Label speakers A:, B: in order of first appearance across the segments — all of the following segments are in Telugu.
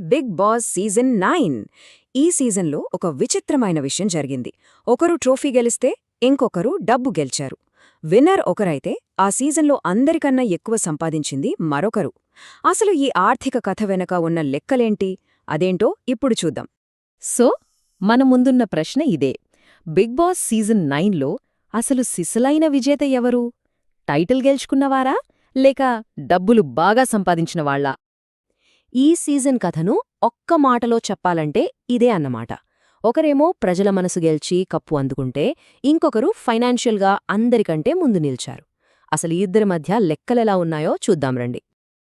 A: Big boss season nine. ఈ సీజన్లో ఒక విచిత్రమైన విషయం జరిగింది. ఒకరు ట్రోఫీ గెలిస్తే ఇంకొకరు డబ్బు గెలిచారు. విన్నర్ ఒకరైతే ఆ సీజన్లో అందరికన్నా ఎక్కువ సంపాదించింది మరొకరు. అసలు ఈ ఆర్థిక కథ వెనక ఉన్న లెక్కలేంటి? అదేంటో ఇప్పుడు చూద్దాం.
B: సో మన ముందున్న ప్రశ్న ఇదే. బిగ్ బాస్ సీజన్ నైన్లో అసలు సిసలైన విజేత ఎవరు? టైటిల్ గెలుచుకున్నవారా? లేక డబ్బులు బాగా సంపాదించిన వాళ్ళా ఈ సీజన్ కథను ఒక్క మాటలో చెప్పాలంటే ఇదే అన్నమాట. ఒకరేమో ప్రజల మనసు గెలిచి కప్పు అందుకుంటే ఇంకొకరు ఫైనాన్షియల్గా అందరికంటే ముందు నిల్చారు. అసలు ఇద్దరి మధ్య లెక్కలెలా ఉన్నాయో చూద్దాం రండి.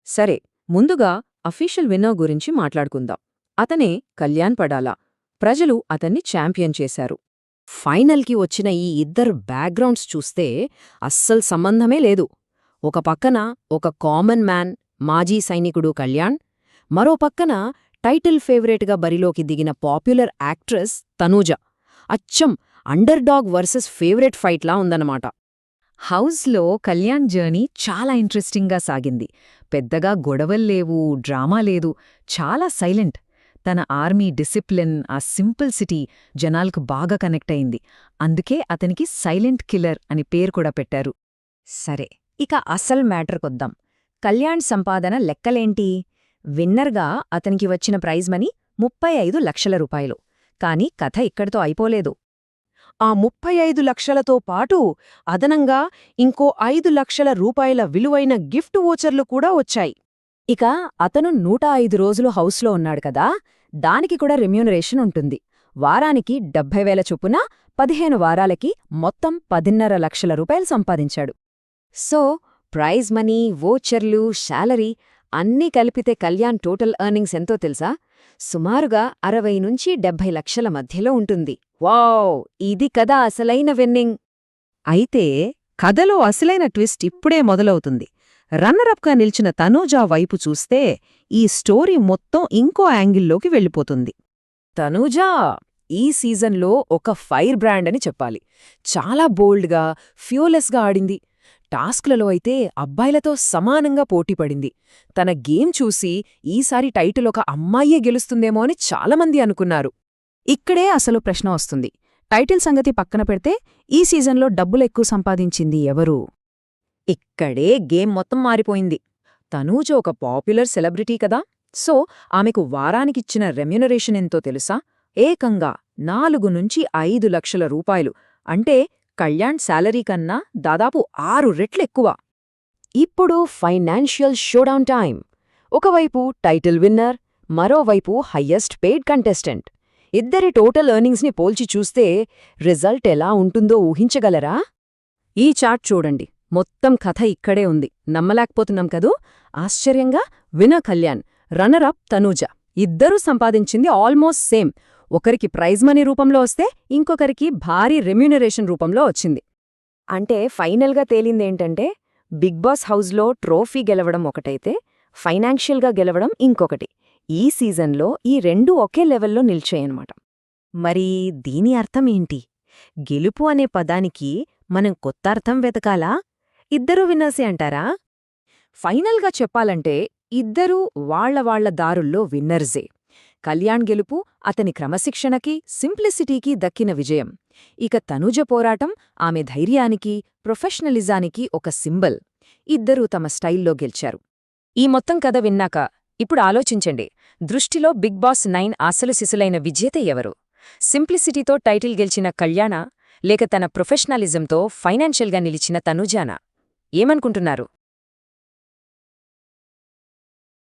A: సరే ముందుగా అఫీషియల్ విన్నర్ గురించి మాట్లాడుకుందాం. అతనే కళ్యాణ్ పడాలా. ప్రజలు అతన్ని ఛాంపియన్ చేశారు. ఫైనల్కి వచ్చిన ఈ ఇద్దరు బ్యాక్గ్రౌండ్స్ చూస్తే అస్సలు సంబంధమే లేదు. ఒక పక్కన ఒక కామన్ మ్యాన్ మాజీ సైనికుడు కళ్యాణ్ మరో పక్కన టైటిల్ ఫేవరెట్గా బరిలోకి దిగిన పాపులర్ యాక్ట్రెస్ తనూజ. అచ్చం అండర్ డాగ్ వర్సెస్ ఫేవరెట్ ఫైట్లా ఉందన్నమాట. హౌస్లో కళ్యాణ్ జర్నీ చాలా ఇంట్రెస్టింగ్గా సాగింది. పెద్దగా గొడవల్లేవు డ్రామా లేదు చాలా సైలెంట్ తన ఆర్మీ డిసిప్లిన్ ఆ సింపుల్ సిటీ జనాలకు బాగా కనెక్ట్ అయింది. అందుకే అతనికి సైలెంట్ కిల్లర్ అని పేరు కూడా పెట్టారు. సరే ఇక అసల్ మ్యాటర్కొద్దాం కళ్యాణ్ సంపాదన లెక్కలేంటి? విన్నర్గా అతనికి వచ్చిన ప్రైజ్ మనీ ముప్పై ఐదు లక్షల రూపాయలు. కాని కథ ఇక్కడితో అయిపోలేదు. ఆ ముప్పై ఐదు లక్షలతో పాటు అదనంగా ఇంకో ఐదు లక్షల రూపాయల విలువైన గిఫ్ట్ వోచర్లు కూడా వచ్చాయి. ఇక అతను నూట ఐదు రోజులు హౌస్లో ఉన్నాడు కదా దానికి కూడా రెమ్యూనరేషన్ ఉంటుంది. వారానికి డెబ్భై వేల చొప్పున పదిహేను వారాలకి మొత్తం పదిన్నర లక్షల రూపాయలు సంపాదించాడు. సో ప్రైజ్ మనీ వోచర్లు శాలరీ అన్నీ కలిపితే కళ్యాణ్ టోటల్ ఎర్నింగ్స్ ఎంతో తెలుసా? సుమారుగా అరవై నుంచి డెబ్భై లక్షల మధ్యలో ఉంటుంది. వావ్! ఇది కదా అసలైన విన్నింగ్. అయితే కథలో అసలైన ట్విస్ట్ ఇప్పుడే మొదలవుతుంది. రన్నరప్గా నిలిచిన తనూజా వైపు చూస్తే ఈ స్టోరీ మొత్తం ఇంకో యాంగిల్లోకి వెళ్ళిపోతుంది. తనూజా! ఈ సీజన్లో ఒక ఫైర్ బ్రాండ్ అని చెప్పాలి. చాలా బోల్డ్గా ఫ్యూలెస్గా ఆడింది. టాస్క్లలో అయితే అబ్బాయిలతో సమానంగా పోటీపడింది తన గేమ్ చూసి ఈసారి టైటిల్ ఒక అమ్మాయే గెలుస్తుందేమో అని చాలామంది అనుకున్నారు. ఇక్కడే అసలు ప్రశ్న వస్తుంది. టైటిల్ సంగతి పక్కన పెడితే ఈ సీజన్లో డబ్బులెక్కువ సంపాదించింది ఎవరు? ఇక్కడే గేమ్ మొత్తం మారిపోయింది. తనూజ ఒక పాపులర్ సెలబ్రిటీ కదా. సో ఆమెకు వారానికిచ్చిన రెమ్యునరేషన్ ఎంతో తెలుసా? ఏకంగా నాలుగు నుంచి ఐదు లక్షల రూపాయలు. అంటే కళ్యాణ్ శాలరీ కన్నా దాదాపు ఆరు రెట్లెక్కువ ఇప్పుడు ఫైనాన్షియల్ షోడౌన్ టైం ఒకవైపు టైటిల్ విన్నర్ మరోవైపు హయ్యెస్ట్ పెయిడ్ కంటెస్టెంట్. ఇద్దరి టోటల్ ఎర్నింగ్స్ని పోల్చి చూస్తే రిజల్ట్ ఎలా ఉంటుందో ఊహించగలరా? ఈ చార్ట్ చూడండి. మొత్తం కథ ఇక్కడే ఉంది. నమ్మలేకపోతున్నాం కదూ? ఆశ్చర్యంగా విన కళ్యాణ్ రన్నర్ అప్ తనూజ. ఇద్దరూ సంపాదించింది ఆల్మోస్ట్ సేమ్. ఒకరికి ప్రైజ్ మనీ రూపంలో వస్తే ఇంకొకరికి భారీ రెమ్యూనరేషన్ రూపంలో వచ్చింది. అంటే ఫైనల్గా తేలిందేంటంటే బిగ్ బాస్ హౌస్లో ట్రోఫీ గెలవడం ఒకటైతే ఫైనాన్షియల్గా గెలవడం ఇంకొకటి. ఈ సీజన్లో ఈ రెండు ఒకే లెవెల్లో నిల్చాయన్నమాట. మరి దీని అర్థం ఏంటి? గెలుపు అనే పదానికి మనం కొత్త అర్థం వెతకాలా? ఇద్దరూ విన్నర్సే అంటారా? ఫైనల్గా చెప్పాలంటే ఇద్దరూ వాళ్ళ వాళ్ళ దారుల్లో విన్నర్జే కళ్యాణ్ గెలుపు అతని క్రమశిక్షణకి సింప్లిసిటీకి దక్కిన విజయం. ఇక తనుజ పోరాటం ఆమె ధైర్యానికి ప్రొఫెషనలిజానికి ఒక సింబల్. ఇద్దరూ తమ స్టైల్లో గెలిచారు. ఈ మొత్తం కథ విన్నాక ఇప్పుడు ఆలోచించండి. దృష్టిలో బిగ్ బాస్ నైన్ ఆశలు శిశులైన విజేత ఎవరు? సింప్లిసిటీతో టైటిల్ గెలిచిన కళ్యాణ లేక తన ప్రొఫెషనలిజంతో ఫైనాన్షియల్గా నిలిచిన తనుజానా? ఏమనుకుంటున్నారు?